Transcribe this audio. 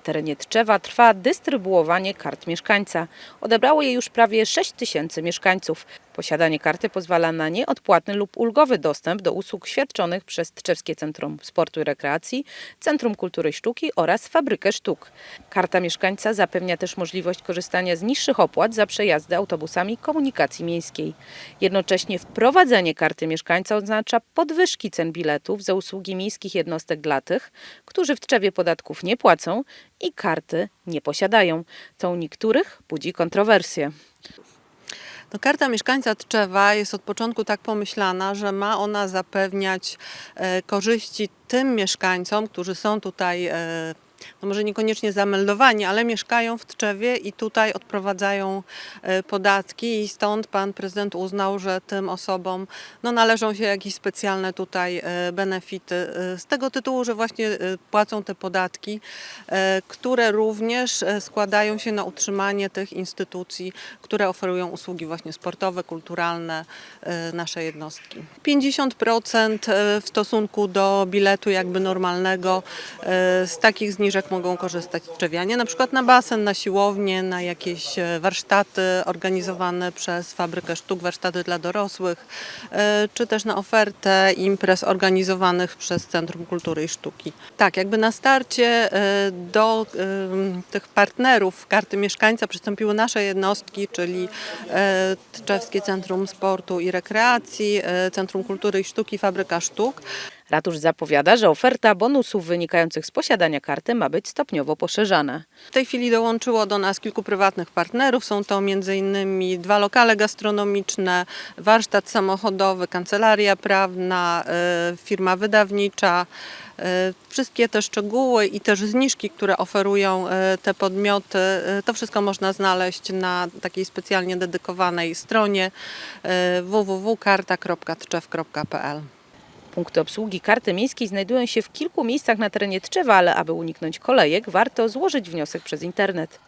terenie Tczewa trwa dystrybuowanie kart mieszkańca. Odebrało je już prawie 6 tysięcy mieszkańców. Posiadanie karty pozwala na nieodpłatny lub ulgowy dostęp do usług świadczonych przez Tczewskie Centrum Sportu i Rekreacji, Centrum Kultury i Sztuki oraz Fabrykę Sztuk. Karta mieszkańca zapewnia też możliwość korzystania z niższych opłat za przejazdy autobusami komunikacji miejskiej. Jednocześnie wprowadzenie karty mieszkańca oznacza podwyżki cen biletów za usługi miejskich jednostek dla tych, którzy w Tczewie podatków nie płacą i karty nie posiadają. To u niektórych budzi kontrowersje. No, karta mieszkańca Tczewa jest od początku tak pomyślana, że ma ona zapewniać e, korzyści tym mieszkańcom, którzy są tutaj, e, no może niekoniecznie zameldowani, ale mieszkają w Tczewie i tutaj odprowadzają e, podatki i stąd pan prezydent uznał, że tym osobom no, należą się jakieś specjalne tutaj e, benefity e, z tego tytułu, że właśnie płacą te podatki, które również składają się na utrzymanie tych instytucji, które oferują usługi właśnie sportowe, kulturalne nasze jednostki. 50% e, w stosunku do biletu jakby normalnego z takich zniżek mogą korzystać Tczewianie, na przykład na basen, na siłownię, na jakieś e, warsztaty organizowane przez Fabrykę Sztuk, warsztaty dla dorosłych, e, czy też na ofertę imprez organizowanych przez Centrum Kultury i Sztuki. Tak, jakby na starcie e, do tych partnerów karty mieszkańca przystąpiły nasze jednostki, czyli Tczewskie Centrum Sportu i Rekreacji, Centrum Kultury i Sztuki, Fabryka Sztuk. Ratusz zapowiada, że oferta bonusów wynikających z posiadania karty ma być stopniowo poszerzana. W tej chwili dołączyło do nas kilku prywatnych partnerów. Są to m.in. dwa lokale gastronomiczne, warsztat samochodowy, kancelaria prawna, e, firma wydawnicza. E, Wszystkie te szczegóły i też zniżki, które oferują e, te podmioty, to wszystko można znaleźć na takiej specjalnie dedykowanej stronie www.karta.tczew.pl. Punkty obsługi karty miejskiej znajdują się w kilku miejscach na terenie Tczewa, ale aby uniknąć kolejek, warto złożyć wniosek przez internet.